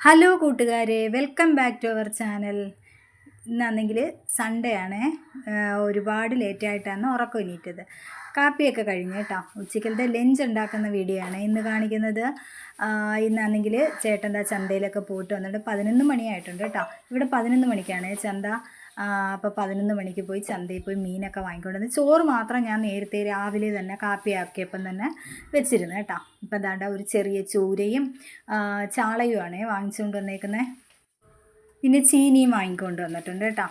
Hello കൂട്ടുകാരെ welcome back to our channel ഇന്നാണെങ്കിൽ Sunday ആണ്. ഒരുപാട് ലേറ്റായിട്ടാണ് ഉറക്കം ഇനിയിട്ടത് കാപ്പിയൊക്കെ കഴിഞ്ഞ് കേട്ടോ ഉച്ചക്കലത്തെ ലഞ്ച് ഉണ്ടാക്കുന്ന വീഡിയോ ആണ് ഇന്ന് കാണിക്കുന്നത്. ഇന്നാണെങ്കിൽ ചേട്ടൻ ദാ ചന്തയിലൊക്കെ പോയിട്ട് വന്നിട്ട് പതിനൊന്ന് മണിയായിട്ടുണ്ട് കേട്ടോ ഇവിടെ പതിനൊന്ന് മണിക്കാണ് ചന്ത. അപ്പോൾ പതിനൊന്ന് മണിക്ക് പോയി ചന്തയിൽ പോയി മീനൊക്കെ വാങ്ങിക്കൊണ്ട് വന്ന് ചോറ് മാത്രം ഞാൻ നേരത്തെ രാവിലെ തന്നെ കാപ്പി ആക്കിയപ്പം തന്നെ വെച്ചിരുന്നു കേട്ടോ. ഇപ്പം ദാണ്ട ഒരു ചെറിയ ചൂരയും ചാളയുമാണ് വാങ്ങിച്ചുകൊണ്ട് വന്നേക്കുന്നത് പിന്നെ ചീനിയും വാങ്ങിക്കൊണ്ട് വന്നിട്ടുണ്ട് കേട്ടോ.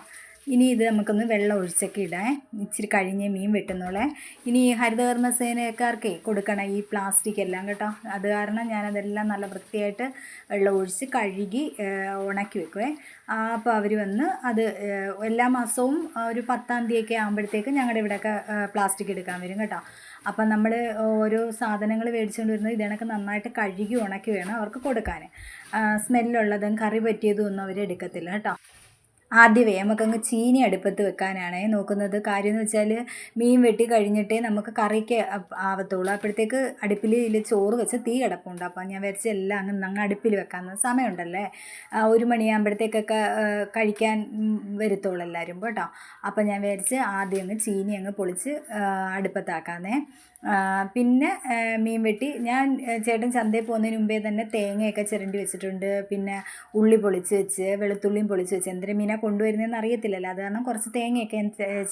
ഇനി ഇത് നമുക്കൊന്ന് വെള്ളം ഒഴിച്ചൊക്കെ ഇടാം. ഇച്ചിരി കഴിഞ്ഞ് മീൻ വെട്ടുന്നോളെ ഇനി ഈ ഹരിതകർമ്മ സേനക്കാർക്കേ കൊടുക്കണം ഈ പ്ലാസ്റ്റിക് എല്ലാം കേട്ടോ. അത് കാരണം ഞാനതെല്ലാം നല്ല വൃത്തിയായിട്ട് വെള്ളം ഒഴിച്ച് കഴുകി ഉണക്കി വെക്കുവേ. അപ്പോൾ അവർ വന്ന് അത് എല്ലാ മാസവും ഒരു പത്താം തീയതിയൊക്കെ ആകുമ്പോഴത്തേക്ക് ഞങ്ങളുടെ ഇവിടെയൊക്കെ പ്ലാസ്റ്റിക് എടുക്കാൻ വരും കേട്ടോ. അപ്പം നമ്മൾ ഓരോ സാധനങ്ങൾ മേടിച്ചുകൊണ്ട് വരുന്നത് ഇതിനൊക്കെ നന്നായിട്ട് കഴുകി ഉണക്കി വേണം അവർക്ക് കൊടുക്കാൻ സ്മെല്ലുള്ളതും കറി പറ്റിയതും ഒന്നും അവർ എടുക്കത്തില്ല കേട്ടോ. ആദ്യമേ നമുക്കങ്ങ് ചീനി അടുപ്പത്ത് വെക്കാനാണ് നോക്കുന്നത്. കാര്യം എന്ന് വെച്ചാൽ മീൻ വെട്ടി കഴിഞ്ഞിട്ടേ നമുക്ക് കറിക്ക് ആവത്തുള്ളൂ. അപ്പോഴത്തേക്ക് അടുപ്പിൽ ഇതിൽ ചോറ് വെച്ച് തീ കിടപ്പുണ്ട്. അപ്പോൾ ഞാൻ വിചാരിച്ച എല്ലാം അങ്ങ് അങ്ങ് അടുപ്പിൽ വെക്കാമെന്ന് സമയമുണ്ടല്ലേ? ഒരു മണിയാകുമ്പോഴത്തേക്കൊക്കെ കഴിക്കാൻ വരുത്തുള്ളൂ എല്ലാവരും കേട്ടോ? അപ്പോൾ ഞാൻ വിചാരിച്ച് ആദ്യം അങ്ങ് ചീനി അങ്ങ് പൊളിച്ച് അടുപ്പത്താക്കാമെന്നേ പിന്നെ മീൻ വെട്ടി. ഞാൻ ചേട്ടൻ ചന്തയിൽ പോകുന്നതിന് മുമ്പേ തന്നെ തേങ്ങയൊക്കെ ചിരണ്ടി വെച്ചിട്ടുണ്ട്. പിന്നെ ഉള്ളി പൊളിച്ച് വെച്ച് വെളുത്തുള്ളിയും പൊളിച്ച് വെച്ച്. എന്തിനു മീനാ കൊണ്ടുവരുന്നതെന്ന് അറിയത്തില്ലല്ലോ. അത് കാരണം കുറച്ച് തേങ്ങയൊക്കെ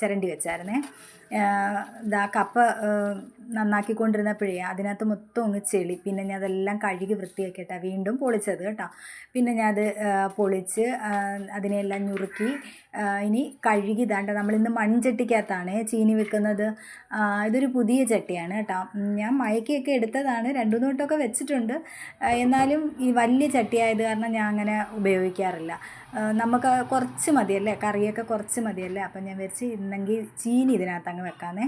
ചിരണ്ടി വെച്ചായിരുന്നേ. ഇതാ കപ്പ നന്നാക്കിക്കൊണ്ടിരുന്നപ്പോഴേ അതിനകത്ത് മൊത്തം അങ്ങ് ചെളി. പിന്നെ ഞാൻ അതെല്ലാം കഴുകി വൃത്തിയാക്കിയിട്ടാണ് വീണ്ടും പൊളിച്ചത് കേട്ടോ. പിന്നെ ഞാൻ അത് പൊളിച്ച് അതിനെല്ലാം ഞുറുക്കി ഇനി കഴുകി ഇതാണ്ട് നമ്മളിന്ന് മൺചട്ടിക്കകത്താണ് ചീനി വെക്കുന്നത്. ഇതൊരു പുതിയ ചട്ടിയാണ്. കേട്ടോ. ഞാൻ മയക്കിയൊക്കെ എടുത്തതാണ്. രണ്ടു നോട്ടൊക്കെ വെച്ചിട്ടുണ്ട്. എന്നാലും ഈ വലിയ ചട്ടിയായത് കാരണം ഞാൻ അങ്ങനെ ഉപയോഗിക്കാറില്ല. നമുക്ക് കുറച്ച് മതിയല്ലേ? കറിയൊക്കെ കുറച്ച് മതിയല്ലേ? അപ്പം ഞാൻ വിചാരിച്ച് ഇന്നെങ്കിൽ ചീനി ഇതിനകത്ത് അങ്ങ് വെക്കാമെന്നേ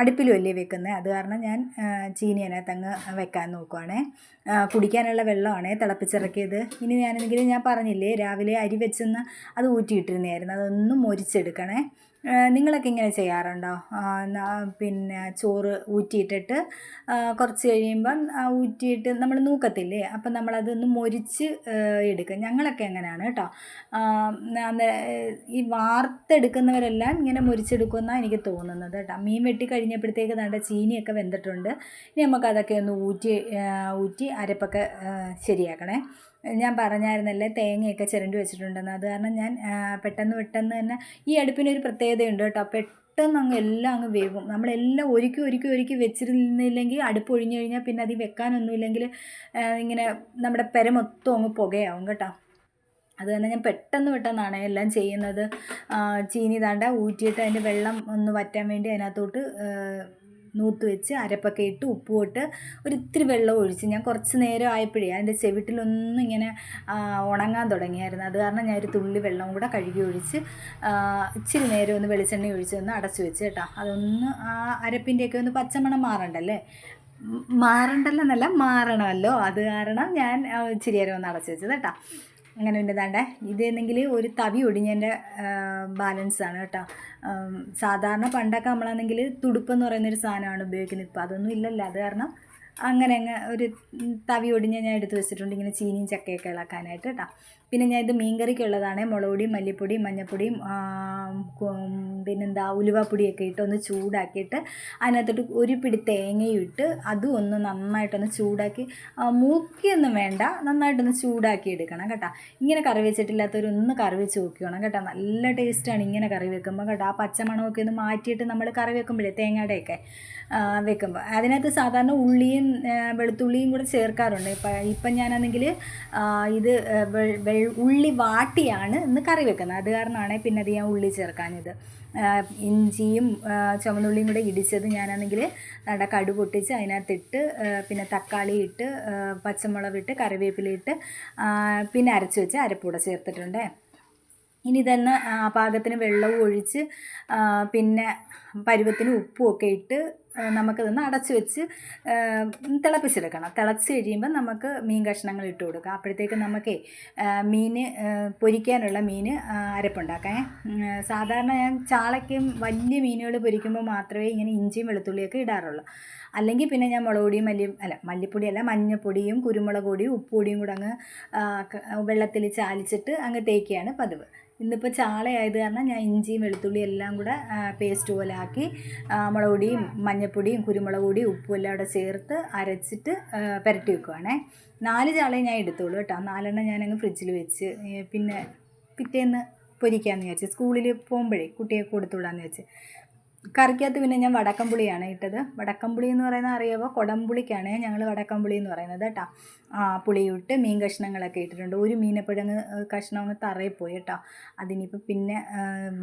അടുപ്പിലും അല്ലേ വെക്കുന്നത് അത് കാരണം ഞാൻ ചീനി അതിനകത്ത് അങ്ങ് വെക്കാൻ നോക്കുവാണേ. കുടിക്കാനുള്ള വെള്ളമാണ് തിളപ്പിച്ചിറക്കിയത്. ഇനി ഞാനെന്തെങ്കിലും ഞാൻ പറഞ്ഞില്ലേ? രാവിലെ അരി വെച്ചെന്ന് അത് ഊറ്റിയിട്ടിരുന്നായിരുന്നു അതൊന്നും മൊരിച്ചെടുക്കണേ. നിങ്ങളൊക്കെ ഇങ്ങനെ ചെയ്യാറുണ്ടോ? പിന്നെ ചോറ് ഊറ്റിയിട്ടിട്ട് കുറച്ച് കഴിയുമ്പം ഊറ്റിയിട്ട് നമ്മൾ നൂക്കത്തില്ലേ? അപ്പം നമ്മളതൊന്ന് മൊരിച്ച് എടുക്കുക എടുക്കും. ഞങ്ങളൊക്കെ അങ്ങനെയാണ് കേട്ടോ. ഈ വാർത്തെടുക്കുന്നവരെല്ലാം ഇങ്ങനെ മൊരിച്ചെടുക്കുമെന്നാണ് എനിക്ക് തോന്നുന്നത് കേട്ടോ. മീൻ വെട്ടി കഴിഞ്ഞപ്പോഴത്തേക്ക് നല്ല ചീനിയൊക്കെ വെന്തിട്ടുണ്ട്. ഇനി നമുക്കതൊക്കെ ഒന്ന് ഊറ്റി ഊറ്റി അരപ്പൊക്കെ ശരിയാക്കണേ. ഞാൻ പറഞ്ഞായിരുന്നല്ലേ തേങ്ങയൊക്കെ ചിരണ്ടി വെച്ചിട്ടുണ്ടെന്ന്. അത് കാരണം ഞാൻ പെട്ടെന്ന് പെട്ടെന്ന് തന്നെ ഈ അടുപ്പിനൊരു പ്രത്യേകതയുണ്ട് കേട്ടോ. പെട്ടെന്ന് അങ്ങ് എല്ലാം അങ്ങ് വേകും നമ്മളെല്ലാം ഒരുക്കി ഒരുക്കി ഒരുക്കി വെച്ചിരുന്നില്ലെങ്കിൽ അടുപ്പ് ഒഴിഞ്ഞു കഴിഞ്ഞാൽ പിന്നെ അത് വെക്കാനൊന്നുമില്ലെങ്കിൽ ഇങ്ങനെ നമ്മുടെ പെര മൊത്തം അങ്ങ് പുകയാവും കേട്ടോ. അത് തന്നെ ഞാൻ പെട്ടെന്ന് പെട്ടെന്നാണ് എല്ലാം ചെയ്യുന്നത്. ചീനി താണ്ട ഊറ്റിയിട്ട് അതിന്റെ വെള്ളം ഒന്ന് വറ്റാൻ വേണ്ടി അതിനകത്തോട്ട് നൂത്ത് വെച്ച് അരപ്പൊക്കെ ഇട്ട് ഉപ്പ് ഇട്ട് ഒരു ഇത്തിരി വെള്ളം ഒഴിച്ച് ഞാൻ കുറച്ച് നേരം ആയപ്പോഴേ അതിന്റെ ചെവിട്ടിലൊന്നും ഇങ്ങനെ ഉണങ്ങാൻ തുടങ്ങിയായിരുന്നു. അത് കാരണം ഞാൻ ഒരു തുള്ളി വെള്ളം കൂടെ കഴുകി ഒഴിച്ച് ഇച്ചിരി നേരം ഒന്ന് വെളിച്ചെണ്ണ ഒഴിച്ച് ഒന്ന് അടച്ചു വെച്ച് കേട്ടോ. അതൊന്ന് ആ അരപ്പിന്റെയൊക്കെ ഒന്ന് പച്ചമണം മാറണ്ടല്ലേ? മാറണ്ടല്ലോ എന്നല്ല മാറണമല്ലോ. അത് കാരണം ഞാൻ ഇച്ചിരി നേരം ഒന്ന് അടച്ചു വെച്ചത് കേട്ടോ. അങ്ങനെ ഉണ്ടതാണ്ട് ഇതെന്നെങ്കിൽ ഒരു തവി ഒടിഞ്ഞതിന്റെ ബാലൻസാണ് കേട്ടോ. സാധാരണ പണ്ടൊക്കെ നമ്മളാണെങ്കിൽ തുടുപ്പെന്ന് പറയുന്നൊരു സാധനമാണ് ഉപയോഗിക്കുന്നത്. ഇപ്പോൾ അതൊന്നും ഇല്ലല്ലോ. അത് കാരണം അങ്ങനെ അങ്ങ് ഒരു തവി ഒടിഞ്ഞ് ഞാൻ എടുത്ത് വെച്ചിട്ടുണ്ട്. ഇങ്ങനെ ചീനിയും ചക്കയൊക്കെ ഇളക്കാനായിട്ട് കേട്ടോ പിന്നെ ഞാൻ ഇത് മീൻകറിക്കുള്ളതാണ് മുളകുപൊടിയും മല്ലിപ്പൊടിയും മഞ്ഞൾപ്പൊടിയും പിന്നെന്താ ഉലുവാപ്പൊടിയൊക്കെ ഇട്ട് ഒന്ന് ചൂടാക്കിയിട്ട് അതിനകത്തോട്ട് ഒരു പിടി തേങ്ങയും ഇട്ട് അതും ഒന്ന് നന്നായിട്ടൊന്ന് ചൂടാക്കി മൂക്കിയൊന്നും വേണ്ട. നന്നായിട്ടൊന്ന് ചൂടാക്കി എടുക്കണം കേട്ടോ. ഇങ്ങനെ കറി വെച്ചിട്ടില്ലാത്തവരൊന്ന് കറി വെച്ച് നോക്കിക്കണം കേട്ടോ. നല്ല ടേസ്റ്റാണ് ഇങ്ങനെ കറി വെക്കുമ്പോൾ കേട്ടോ. ആ പച്ചമണമൊക്കെ ഒന്ന് മാറ്റിയിട്ട് നമ്മൾ കറി വെക്കുമ്പോഴേ തേങ്ങയുടെയൊക്കെ വെക്കുമ്പോൾ അതിനകത്ത് സാധാരണ ഉള്ളിയും ആ, വെളുത്തുള്ളിയും കൂടെ ചേർക്കാറുണ്ട്. ഇപ്പം ഇപ്പം ഞാനാണെങ്കിൽ ഇത് ഉള്ളി വാട്ടിയാണ് ഇന്ന് കറി വെക്കുന്നത്. അത് കാരണമാണ് പിന്നെ അത് ഞാൻ ഉള്ളി ചേർക്കാഞ്ഞത്. ഇഞ്ചിയും ചുമന്നുള്ളിയും കൂടെ ഇടിച്ചത് ഞാനാണെങ്കിൽ നട കടു പൊട്ടിച്ച് അതിനകത്തിട്ട് പിന്നെ തക്കാളി ഇട്ട് പച്ചമുളക് ഇട്ട് കറിവേപ്പില പിന്നെ അരച്ച് വെച്ച് അരപ്പൂടെ ചേർത്തിട്ടുണ്ട്. ഇനി ഇതെന്ന് പാകത്തിന് വെള്ളവും ഒഴിച്ച് പിന്നെ പരുവത്തിന് ഉപ്പും ഒക്കെ ഇട്ട് നമുക്കിതൊന്ന് അടച്ച് വെച്ച് തിളപ്പിച്ചെടുക്കണം. തിളച്ച് കഴിയുമ്പോൾ നമുക്ക് മീൻ കഷ്ണങ്ങൾ ഇട്ട് കൊടുക്കാം. അപ്പോഴത്തേക്ക് നമുക്കേ മീൻ പൊരിക്കാനുള്ള മീൻ അരപ്പുണ്ടാക്കാം. സാധാരണ ഞാൻ ചാളയ്ക്കും വലിയ മീനുകൾ പൊരിക്കുമ്പോൾ മാത്രമേ ഇങ്ങനെ ഇഞ്ചിയും വെളുത്തുള്ളിയൊക്കെ ഇടാറുള്ളൂ. അല്ലെങ്കിൽ പിന്നെ ഞാൻ മുളക് പൊടിയും മല്ലി അല്ല മല്ലിപ്പൊടി അല്ല മഞ്ഞൾപ്പൊടിയും കുരുമുളക് പൊടിയും ഉപ്പുപൊടിയും കൂടെ അങ്ങ് വെള്ളത്തിൽ ചാലിച്ചിട്ട് അങ്ങ് തേക്കുകയാണ് പതിവ്. ഇന്നിപ്പോൾ ചാളയായത് കാരണം ഞാൻ ഇഞ്ചിയും വെളുത്തുള്ളിയും എല്ലാം കൂടെ പേസ്റ്റ് പോലെ ആക്കി മുളക് പൊടിയും മഞ്ഞൾപ്പൊടിയും കുരുമുളക് പൊടിയും ഉപ്പും എല്ലാം കൂടെ ചേർത്ത് അരച്ചിട്ട് പുരട്ടി വെക്കുവാണേ. നാല് ചാളയെ ഞാൻ എടുത്തോളൂ കേട്ടോ. നാലെണ്ണം ഞാനങ്ങ് ഫ്രിഡ്ജിൽ വെച്ച് പിന്നെ പിറ്റേന്ന് പൊരിക്കാമെന്ന് വിചാരിച്ചു സ്കൂളിൽ പോകുമ്പോഴേ കുട്ടിയെ കൊടുത്തു വിടാമെന്ന് വെച്ച് കറിക്കകത്ത് പിന്നെ ഞാൻ വടക്കംപുളിയാണ് ഇട്ടത്. വടക്കംപുളി എന്ന് പറയുന്ന അറിയുമ്പോൾ കൊടംപുളിക്കാണ്. ഞങ്ങൾ വടക്കമ്പുളി എന്ന് പറയുന്നത് കേട്ടോ. പുളിയിട്ട് മീൻ കഷ്ണങ്ങളൊക്കെ ഇട്ടിട്ടുണ്ട്. ഒരു മീനപ്പഴങ്ങ് കഷ്ണം ഒന്ന് തറയിൽ പോയി കേട്ടോ. അതിനിപ്പോൾ പിന്നെ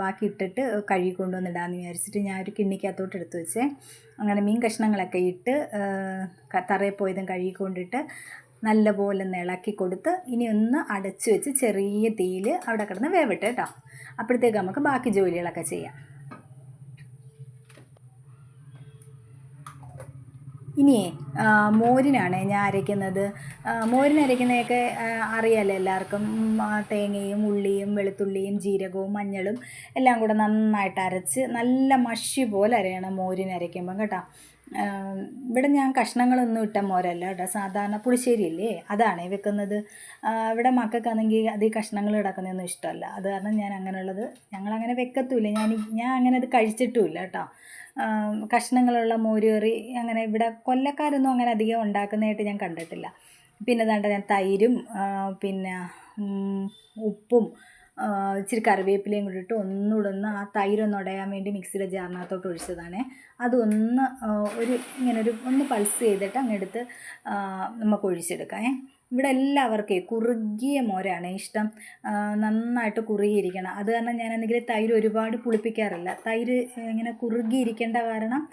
ബാക്കി ഇട്ടിട്ട് കഴുകി കൊണ്ടുവന്നിടാമെന്ന് വിചാരിച്ചിട്ട് ഞാൻ ഒരു കിണ്ണിക്കകത്തോട്ട് എടുത്തു വെച്ചേ. അങ്ങനെ മീൻ കഷ്ണങ്ങളൊക്കെ ഇട്ട് തറയിൽ പോയതും കഴുകിക്കൊണ്ടിട്ട് നല്ലപോലെ ഒന്ന് ഇളക്കി കൊടുത്ത് ഇനി ഒന്ന് അടച്ചു വെച്ച് ചെറിയ തീയിൽ അവിടെ കിടന്ന് വേവിട്ട് കേട്ടോ. അപ്പോഴത്തേക്ക് നമുക്ക് ബാക്കി ജോലികളൊക്കെ ചെയ്യാം. ഇനിയേ മോരിനാണ് ഞാൻ അരയ്ക്കുന്നത്. മോരിനരയ്ക്കുന്നതൊക്കെ അറിയാലോ എല്ലാവർക്കും. തേങ്ങയും ഉള്ളിയും വെളുത്തുള്ളിയും ജീരകവും മഞ്ഞളും എല്ലാം കൂടെ നന്നായിട്ട് അരച്ച് നല്ല മഷി പോലെ അരയണം മോരിന് അരയ്ക്കുമ്പം കേട്ടോ. ഇവിടെ ഞാൻ കഷ്ണങ്ങളൊന്നും ഇട്ട മോരല്ല കേട്ടോ. സാധാരണ പുളിശ്ശേരി അല്ലേ? അതാണേ വെക്കുന്നത്. ഇവിടെ മക്കൾക്കാണെങ്കിൽ അത് ഈ കഷ്ണങ്ങൾ കിടക്കുന്നതൊന്നും ഇഷ്ടമല്ല. അത് കാരണം ഞാൻ അങ്ങനെയുള്ളത് ഞങ്ങളങ്ങനെ വെക്കത്തുമില്ല. ഞാൻ ഞാൻ അങ്ങനെ അത് കഴിച്ചിട്ടുമില്ല കേട്ടോ. കഷ്ണങ്ങളുള്ള മോരുകറി അങ്ങനെ ഇവിടെ കൊല്ലക്കാരൊന്നും അങ്ങനെ അധികം ഉണ്ടാക്കുന്നതായിട്ട് ഞാൻ കണ്ടിട്ടില്ല പിന്നെ ദാണ്ട ഞാൻ തൈരും പിന്നെ ഉപ്പും ഇച്ചിരി കറിവേപ്പിലയും കൂടി ഇട്ട് ഒന്നുകൂടെ ഒന്ന് ആ തൈരൊന്ന് ഉടയാൻ വേണ്ടി മിക്സിയുടെ ജാറിനകത്തോട്ട് ഒഴിച്ചതാണേ അതൊന്ന് ഒരു ഇങ്ങനെ ഒരു ഒന്ന് പൾസ് ചെയ്തിട്ട് അങ്ങെടുത്ത് നമുക്ക് ഒഴിച്ചെടുക്കാം. ഇവിടെ എല്ലാവർക്കും കുറുകിയ മോരാണ്. ഇഷ്ടം നന്നായിട്ട് കുറുകിയിരിക്കണം. അത് കാരണം ഞാൻ എന്തെങ്കിലും തൈര് ഒരുപാട് പുളിപ്പിക്കാറില്ല. തൈര് ഇങ്ങനെ കുറുകിയിരിക്കേണ്ട കാരണം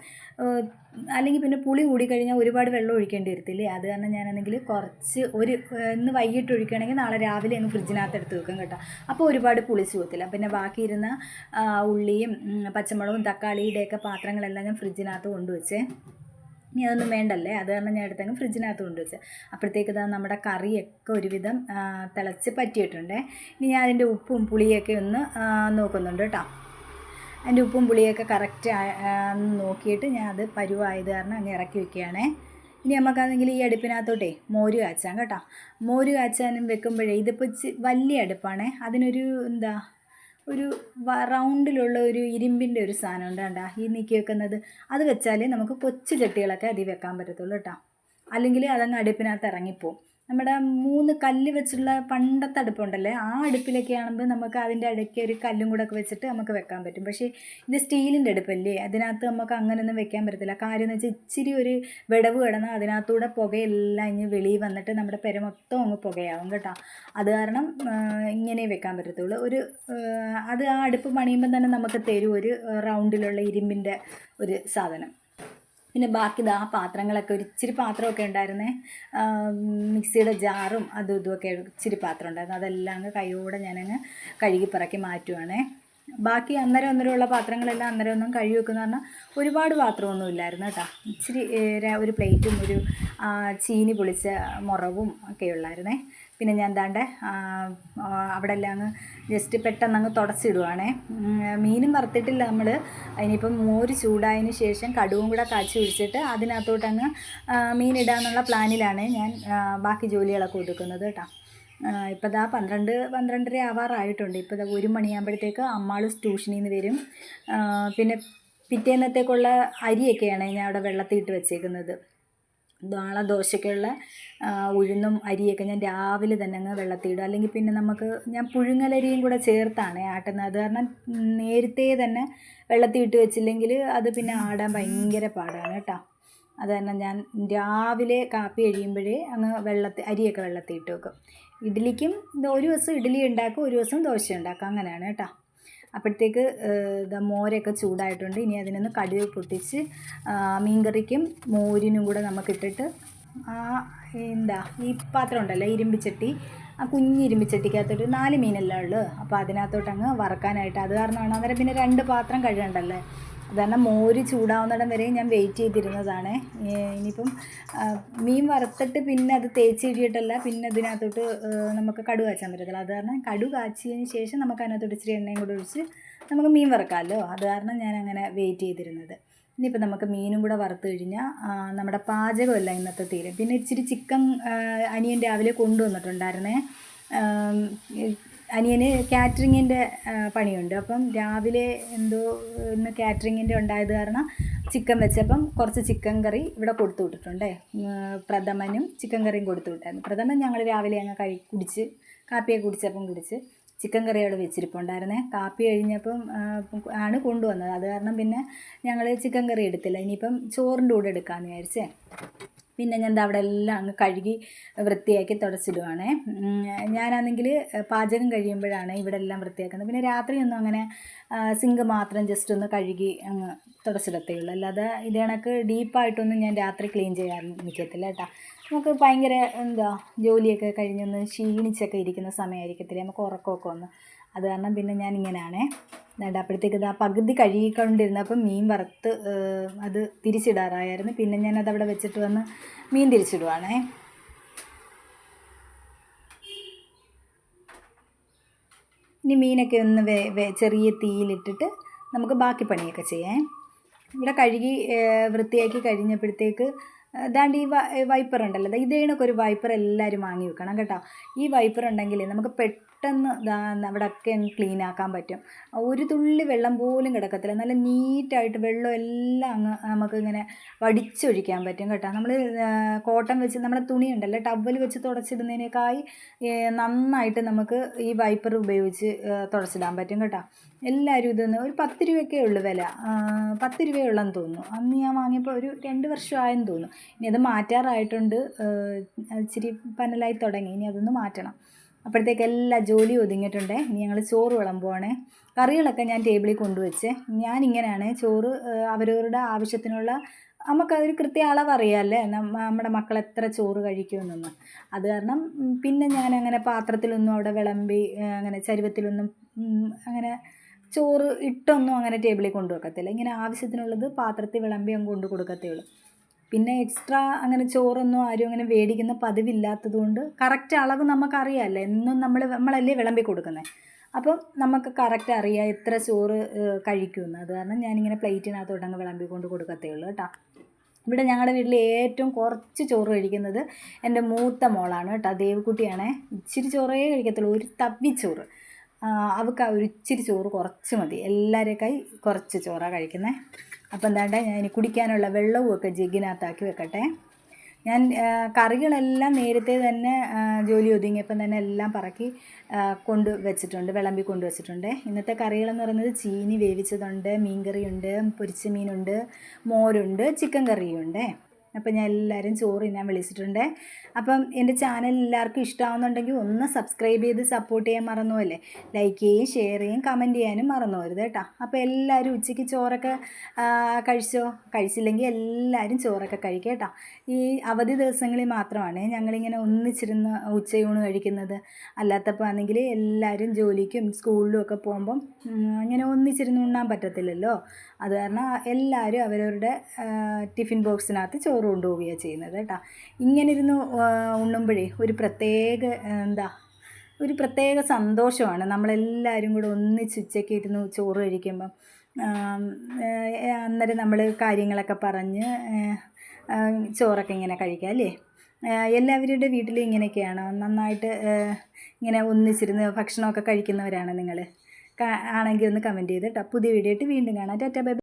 അല്ലെങ്കിൽ പിന്നെ പുളി കൂടിക്കഴിഞ്ഞാൽ ഒരുപാട് വെള്ളം ഒഴിക്കേണ്ടി വരത്തില്ലേ? അത് കാരണം ഞാനാണെങ്കിൽ കുറച്ച് ഒരു ഇന്ന് വൈകിട്ട് ഒഴിക്കുകയാണെങ്കിൽ നാളെ രാവിലെ അങ്ങ് ഫ്രിഡ്ജിനകത്ത് എടുത്ത് വെക്കും കേട്ടോ. അപ്പോൾ ഒരുപാട് പുളിച്ച് പോകത്തില്ല പിന്നെ ബാക്കി ഇരുന്ന ഉള്ളിയും പച്ചമുളകും തക്കാളിയുടെയൊക്കെ പാത്രങ്ങളെല്ലാം ഞാൻ ഫ്രിഡ്ജിനകത്ത് കൊണ്ടുവച്ചേ. ഇനി അതൊന്നും വേണ്ടല്ലേ? അത് കാരണം ഞാൻ എടുത്തങ്ങ് ഫ്രിഡ്ജിനകത്ത് കൊണ്ടുവച്ച്. അപ്പോഴത്തേക്ക് ഇതാ നമ്മുടെ കറിയൊക്കെ ഒരുവിധം തിളച്ച് പറ്റിയിട്ടുണ്ടേ. ഇനി ഞാൻ അതിന്റെ ഉപ്പും പുളിയൊക്കെ ഒന്ന് നോക്കുന്നുണ്ട് കേട്ടോ. അതിന്റെ ഉപ്പും പുളിയൊക്കെ കറക്റ്റ് നോക്കിയിട്ട് ഞാൻ അത് പരുവായത് കാരണം അങ്ങ് ഇറക്കി വെക്കുകയാണേ. ഇനി നമുക്കാണെങ്കിൽ ഈ അടുപ്പിനകത്തോട്ടേ മോര് കാച്ചാം കേട്ടോ. മോര് കാച്ചാനും വെക്കുമ്പോഴേ ഇതിപ്പോൾ വലിയ അടുപ്പാണേ. അതിനൊരു എന്താ ഒരു റൗണ്ടിലുള്ള ഒരു ഇരുമ്പിന്റെ ഒരു സാധനം ഉണ്ട് കണ്ടാ ഈ നീക്കി വെക്കുന്നത്. അത് വെച്ചാലേ നമുക്ക് കൊച്ചു ചട്ടികളൊക്കെ അതിൽ വെക്കാൻ പറ്റത്തുള്ളൂ കേട്ടോ. അല്ലെങ്കിൽ അതങ്ങ് അടുപ്പിനകത്ത് ഇറങ്ങിപ്പോവും. നമ്മുടെ മൂന്ന് കല്ല് വെച്ചുള്ള പണ്ടത്തെ അടുപ്പുണ്ടല്ലേ? ആ അടുപ്പിലൊക്കെ ആകുമ്പോൾ നമുക്ക് അതിന്റെ ഇടയ്ക്ക് ഒരു കല്ലും കൂടെ ഒക്കെ വെച്ചിട്ട് നമുക്ക് വെക്കാൻ പറ്റും. പക്ഷേ ഇത് സ്റ്റീലിന്റെ അടുപ്പല്ലേ? അതിനകത്ത് നമുക്ക് അങ്ങനെയൊന്നും വെക്കാൻ പറ്റത്തില്ല. കാര്യം എന്ന് വെച്ചാൽ ഇച്ചിരി ഒരു വിടവ് കിടന്ന് അതിനകത്തൂടെ പുകയെല്ലാം ഇനി വെളിയിൽ വന്നിട്ട് നമ്മുടെ പെര മൊത്തം അങ്ങ് പുകയാവും കേട്ടോ. അത് കാരണം ഇങ്ങനെ വെക്കാൻ പറ്റത്തുള്ളൂ. ഒരു അത് ആ അടുപ്പ് പണിയുമ്പോൾ തന്നെ നമുക്ക് തരും ഒരു റൗണ്ടിലുള്ള ഇരുമ്പിന്റെ ഒരു സാധനം. പിന്നെ ബാക്കി ദാ പാത്രങ്ങളൊക്കെ ഒരു ഇച്ചിരി പാത്രമൊക്കെ ഉണ്ടായിരുന്നേ. മിക്സിയുടെ ജാറും അതും ഇതുമൊക്കെ ഇച്ചിരി പാത്രം ഉണ്ടായിരുന്നു. അതെല്ലാം അങ്ങ് കൈയോടെ ഞാനങ്ങ് കഴുകി പറക്കി മാറ്റുവാണേ. ബാക്കി അന്നേരം അന്നേരം ഉള്ള പാത്രങ്ങളെല്ലാം അന്നേരം ഒന്നും കഴുകി വെക്കുന്ന പറഞ്ഞാൽ ഒരുപാട് പാത്രമൊന്നും ഇല്ലായിരുന്നു കേട്ടോ. ഇച്ചിരി ഒരു പ്ലേറ്റും ഒരു ചീനി പൊളിച്ച മുറവും ഒക്കെ ഉള്ളായിരുന്നേ. പിന്നെ ഞാൻ എന്താണ്ട് അവിടെ എല്ലാം അങ്ങ് ജസ്റ്റ് പെട്ടെന്ന് അങ്ങ് തുടച്ചിടുവാണേ മീനും വറുത്തിട്ടില്ല നമ്മൾ അതിനിപ്പം മോര് ചൂടായതിന് ശേഷം കടുവും കൂടെ കാച്ചി ഒഴിച്ചിട്ട് അതിനകത്തോട്ട് അങ്ങ് മീൻ ഇടാന്നുള്ള പ്ലാനിലാണ് ഞാൻ ബാക്കി ജോലികളൊക്കെ ഒതുക്കുന്നത് കേട്ടോ. ഇപ്പോൾ ദാ പന്ത്രണ്ട് പന്ത്രണ്ടര ആവാറായിട്ടുണ്ട്. ഇപ്പോൾ ദാ ഒരു മണിയാകുമ്പോഴത്തേക്ക് അമ്മാൾ ട്യൂഷനിൽ നിന്ന് വരും പിന്നെ പിറ്റേന്നത്തേക്കുള്ള അരിയൊക്കെയാണ് ഞാൻ അവിടെ വെള്ളത്തിയിട്ട് വെച്ചേക്കുന്നത്. നാളെ ദോശയ്ക്കുള്ള ഉഴുന്നും അരിയൊക്കെ ഞാൻ രാവിലെ തന്നെ അങ്ങ് വെള്ളത്തിയിടും അല്ലെങ്കിൽ പിന്നെ നമുക്ക് ഞാൻ പുഴുങ്ങലരിയും കൂടെ ചേർത്താണ് ആട്ടുന്നത്. അത് കാരണം നേരത്തെ തന്നെ വെള്ളത്തിയിട്ട് വെച്ചില്ലെങ്കിൽ അത് പിന്നെ ആടാൻ ഭയങ്കര പാടാണ് കേട്ടോ. അത് തന്നെ ഞാൻ രാവിലെ കാപ്പി കഴിയുമ്പോഴേ അങ്ങ് വെള്ളത്തിൽ അരിയൊക്കെ വെള്ളത്തിൽ ഇട്ട് വെക്കും ഇഡ്ഡലിക്കും ഒരു ദിവസം ഇഡ്ഡലി ഉണ്ടാക്കും ഒരു ദിവസം ദോശ ഉണ്ടാക്കും. അങ്ങനെയാണ് കേട്ടോ. അപ്പോഴത്തേക്ക് മോരൊക്കെ ചൂടായിട്ടുണ്ട്. ഇനി അതിനൊന്ന് കടുക് പൊട്ടിച്ച് മീൻകറിക്കും മോരിനും കൂടെ നമുക്കിട്ടിട്ട് എന്താ ഈ പാത്രം ഉണ്ടല്ലോ ഇരുമ്പിച്ചട്ടി. ആ കുഞ്ഞ് ഇരുമ്പിച്ചട്ടിക്കകത്തൊരു നാല് മീനല്ലേ ഉള്ളു. അപ്പോൾ അതിനകത്തോട്ട് അങ്ങ് വറക്കാനായിട്ട്. അത് കാരണമാണ് അന്നേരം പിന്നെ രണ്ട് പാത്രം കഴുകണ്ടല്ലേ? കാരണം മോര് ചൂടാവുന്നിടം വരെ ഞാൻ വെയിറ്റ് ചെയ്തിരുന്നതാണ്. ഇനിയിപ്പം മീൻ വറുത്തിട്ട് പിന്നെ അത് തേച്ച് ഇടിയിട്ടല്ല പിന്നെ അതിനകത്തോട്ട് നമുക്ക് കടു കാച്ചാൻ പറ്റത്തില്ല. അത് കാരണം കടു കാച്ചിയതിന് ശേഷം നമുക്ക് അതിനകത്തോട്ട് ഇച്ചിരി എണ്ണയും കൂടെ ഒഴിച്ച് നമുക്ക് മീൻ വറുക്കാമല്ലോ. അത് കാരണം ഞാൻ അങ്ങനെ വെയിറ്റ് ചെയ്തിരുന്നത്. ഇനിയിപ്പോൾ നമുക്ക് മീനും കൂടെ വറുത്ത് കഴിഞ്ഞാൽ നമ്മുടെ പാചകമല്ല ഇന്നത്തെ തീരും. പിന്നെ ഇച്ചിരി ചിക്കൻ അനിയൻ രാവിലെ കൊണ്ടുവന്നിട്ടുണ്ടായിരുന്നേ. അനിയന് കാറ്ററിങ്ങിന്റെ പണിയുണ്ട്. അപ്പം രാവിലെ എന്തോ ഇന്ന് കാറ്ററിങ്ങിന്റെ ഉണ്ടായത് കാരണം ചിക്കൻ വെച്ചപ്പം കുറച്ച് ചിക്കൻ കറി ഇവിടെ കൊടുത്തു വിട്ടിട്ടുണ്ടേ. പ്രഥമനും ചിക്കൻ കറിയും കൊടുത്തു വിട്ടായിരുന്നു. പ്രഥമൻ ഞങ്ങൾ രാവിലെ അങ്ങ് കഴി കുടിച്ച് കാപ്പിയൊക്കെ കുടിച്ചപ്പം കുടിച്ച് ചിക്കൻ കറി അവിടെ വെച്ചിരിപ്പുണ്ടായിരുന്നേ. കാപ്പി കഴിഞ്ഞപ്പം ആണ് കൊണ്ടുവന്നത്. അത് കാരണം പിന്നെ ഞങ്ങൾ ചിക്കൻ കറി എടുത്തില്ല. ഇനിയിപ്പം ചോറിന്റെ കൂടെ എടുക്കാമെന്ന് വിചാരിച്ചേ. പിന്നെ ഞാൻ അവിടെ എല്ലാം അങ്ങ് കഴുകി വൃത്തിയാക്കി തുടച്ചിടുവാണേ. ഞാനാണെങ്കിൽ പാചകം കഴിയുമ്പോഴാണ് ഇവിടെ എല്ലാം വൃത്തിയാക്കുന്നത്. പിന്നെ രാത്രിയൊന്നും അങ്ങനെ സിങ്ക് മാത്രം ജസ്റ്റ് ഒന്ന് കഴുകി അങ്ങ് തുടച്ചിടത്തേ ഉള്ളൂ അല്ലാതെ ഇത് കണക്ക് ഡീപ്പായിട്ടൊന്നും ഞാൻ രാത്രി ക്ലീൻ ചെയ്യാൻ നിൽക്കത്തില്ല കേട്ടോ. നമുക്ക് ഭയങ്കര എന്താ ജോലിയൊക്കെ കഴിഞ്ഞൊന്ന് ക്ഷീണിച്ചൊക്കെ ഇരിക്കുന്ന സമയമായിരിക്കത്തില്ലേ നമുക്ക് ഉറക്കമൊക്കെ ഒന്ന് അത് കാരണം പിന്നെ ഞാൻ ഇങ്ങനെയാണേ എന്നിട്ട് അപ്പോഴത്തേക്ക് ആ പകുതി കഴുകിക്കൊണ്ടിരുന്നപ്പം മീൻ വറുത്ത് അത് തിരിച്ചിടാറായിരുന്നു. പിന്നെ ഞാനത് അവിടെ വെച്ചിട്ട് വന്ന് മീൻ തിരിച്ചിടുവാണേ. ഇനി മീനൊക്കെ ഒന്ന് വേ ചെറിയ തീയിലിട്ടിട്ട് നമുക്ക് ബാക്കി പണിയൊക്കെ ചെയ്യാം. ഇവിടെ കഴുകി വൃത്തിയാക്കി കഴിഞ്ഞപ്പോഴത്തേക്ക് ദാണ്ട് ഈ വൈപ്പർ ഉണ്ടല്ലോ ഇതേ കണക്ക് ഒരു വൈപ്പർ എല്ലാവരും വാങ്ങി വെക്കണം കേട്ടോ. ഈ വൈപ്പർ ഉണ്ടെങ്കിൽ നമുക്ക് പെട്ടെന്ന് അവിടെ അവിടെയൊക്കെ ക്ലീൻ ആക്കാൻ പറ്റും. ഒരു തുള്ളി വെള്ളം പോലും കിടക്കത്തില്ല. നല്ല നീറ്റായിട്ട് വെള്ളം എല്ലാം അങ്ങ് നമുക്ക് ഇങ്ങനെ വടിച്ചൊഴിക്കാൻ പറ്റും കേട്ടോ. നമ്മൾ കോട്ടൺ വെച്ച് നമ്മുടെ തുണി ഉണ്ടല്ലോ ടവൽ വെച്ച് തുടച്ചിടുന്നതിനേക്കായി നന്നായിട്ട് നമുക്ക് ഈ വൈപ്പർ ഉപയോഗിച്ച് തുടച്ചിടാൻ പറ്റും കേട്ടോ. എല്ലാവരും ഇതൊന്ന് ഒരു പത്ത് രൂപയൊക്കെ ഉള്ളു വില. പത്ത് രൂപയുള്ളെന്ന് തോന്നുന്നു. അന്ന് ഞാൻ വാങ്ങിയപ്പോൾ ഒരു രണ്ട് വർഷമായെന്ന് തോന്നുന്നു. ഇനി അത് മാറ്റാറായിട്ടുണ്ട്. ഇച്ചിരി പനലായി തുടങ്ങി. ഇനി അതൊന്ന് മാറ്റണം. അപ്പോഴത്തേക്ക് എല്ലാ ജോലിയും ഒതുങ്ങിയിട്ടുണ്ടേ. ഇനി ഞങ്ങൾ ചോറ് വിളമ്പുവാണേ. കറികളൊക്കെ ഞാൻ ടേബിളിൽ കൊണ്ടുവച്ചേ. ഞാനിങ്ങനെയാണ് ചോറ് അവരവരുടെ ആവശ്യത്തിനുള്ള നമുക്ക് അതൊരു കൃത്യ അളവ് അറിയാമല്ലേ നമ്മ നമ്മുടെ മക്കൾ എത്ര ചോറ് കഴിക്കുമെന്നൊന്ന്. അത് കാരണം പിന്നെ ഞാൻ അങ്ങനെ പാത്രത്തിലൊന്നും അവിടെ വിളമ്പി അങ്ങനെ ചരുവത്തിലൊന്നും അങ്ങനെ ചോറ് ഇട്ടൊന്നും അങ്ങനെ ടേബിളിൽ കൊണ്ടു വെക്കത്തില്ല ഇങ്ങനെ ആവശ്യത്തിനുള്ളത് പാത്രത്തിൽ വിളമ്പി അങ്ങ് കൊണ്ടു കൊടുക്കത്തേ ഉള്ളൂ. പിന്നെ എക്സ്ട്രാ അങ്ങനെ ചോറൊന്നും ആരും അങ്ങനെ മേടിക്കുന്ന പതിവില്ലാത്തത് കൊണ്ട് കറക്റ്റ് അളവ് നമുക്കറിയാമല്ലോ. എന്നും നമ്മൾ നമ്മളല്ലേ വിളമ്പി കൊടുക്കുന്നത് അപ്പം നമുക്ക് കറക്റ്റ് അറിയാം എത്ര ചോറ് കഴിക്കുമെന്ന്. അത് കാരണം ഞാനിങ്ങനെ പ്ലേറ്റിനകത്തോട്ട് അങ്ങ് വിളമ്പി കൊണ്ട് കൊടുക്കത്തേ ഉള്ളൂ കേട്ടോ. ഇവിടെ ഞങ്ങളുടെ വീട്ടിൽ ഏറ്റവും കുറച്ച് ചോറ് കഴിക്കുന്നത് എന്റെ മൂത്ത മോളാണ് കേട്ടോ. ദേവക്കുട്ടിയാണേ. ഇച്ചിരി ചോറേ കഴിക്കത്തുള്ളൂ. ഒരു തവി ചോറ്. അവൾക്ക് ആ ഒരു ഇച്ചിരി ചോറ് കുറച്ച് മതി. എല്ലാവരേക്കായി കുറച്ച് ചോറാണ് കഴിക്കുന്നത് അപ്പം എന്താണ്ട് ഞാൻ ഇനി കുടിക്കാനുള്ള വെള്ളവും ഒക്കെ ജഗ്ഗിനകത്താക്കി വെക്കട്ടെ. ഞാൻ കറികളെല്ലാം നേരത്തെ തന്നെ ജോലി ഒതുങ്ങിയപ്പം തന്നെ എല്ലാം പറക്കി കൊണ്ട് വെച്ചിട്ടുണ്ട് വിളമ്പി കൊണ്ട് വെച്ചിട്ടുണ്ട്. ഇന്നത്തെ കറികളെന്ന് പറയുന്നത് ചീനി വേവിച്ചതുണ്ട് മീൻകറിയുണ്ട് പൊരിച്ച മീനുണ്ട് മോരുണ്ട് ചിക്കൻ കറിയുണ്ട്. അപ്പം ഞാൻ എല്ലാവരും ചോറ് ഞാൻ വിളിച്ചിട്ടുണ്ട്. അപ്പം എന്റെ ചാനൽ എല്ലാവർക്കും ഇഷ്ടമാവുന്നുണ്ടെങ്കിൽ ഒന്ന് സബ്സ്ക്രൈബ് ചെയ്ത് സപ്പോർട്ട് ചെയ്യാൻ മറന്നു അല്ലേ ലൈക്ക് ചെയ്യുകയും ഷെയർ ചെയ്യുകയും കമന്റ് ചെയ്യാനും മറന്നു വരുത് കേട്ടോ. അപ്പോൾ എല്ലാവരും ഉച്ചയ്ക്ക് ചോറൊക്കെ കഴിച്ചോ? കഴിച്ചില്ലെങ്കിൽ എല്ലാവരും ചോറൊക്കെ കഴിക്കുക കേട്ടോ. ഈ അവധി ദിവസങ്ങളിൽ മാത്രമാണ് ഞങ്ങളിങ്ങനെ ഒന്നിച്ചിരുന്ന് ഉച്ചയൂണ് കഴിക്കുന്നത്. അല്ലാത്തപ്പോൾ ആണെങ്കിൽ എല്ലാവരും ജോലിക്കും സ്കൂളിലും ഒക്കെ പോകുമ്പം അങ്ങനെ ഒന്നിച്ചിരുന്ന് ഉണ്ണാൻ പറ്റത്തില്ലല്ലോ. അത് കാരണം എല്ലാവരും അവരവരുടെ ടിഫിൻ ബോക്സിനകത്ത് ചോറ് കൊണ്ടുപോവുകയാണ് ചെയ്യുന്നത് കേട്ടോ. ഇങ്ങനെ ഇരുന്ന് ഉണ്ണുമ്പോഴേ ഒരു പ്രത്യേക എന്താ ഒരു പ്രത്യേക സന്തോഷമാണ്. നമ്മളെല്ലാവരും കൂടെ ഒന്നിച്ച് ഉച്ചയ്ക്ക് ഇരുന്ന് ചോറ് കഴിക്കുമ്പം അന്നേരം നമ്മൾ കാര്യങ്ങളൊക്കെ പറഞ്ഞ് ചോറൊക്കെ ഇങ്ങനെ കഴിക്കാം അല്ലേ? എല്ലാവരുടെ വീട്ടിലും ഇങ്ങനെയൊക്കെയാണോ. നന്നായിട്ട് ഇങ്ങനെ ഒന്നിച്ചിരുന്ന് ഭക്ഷണമൊക്കെ കഴിക്കുന്നവരാണ് നിങ്ങൾ ആണെങ്കിൽ ഒന്ന് കമന്റ് ചെയ്ത് കേട്ടോ. പുതിയ വീഡിയോ ആയിട്ട് വീണ്ടും കാണാം. Tata bye.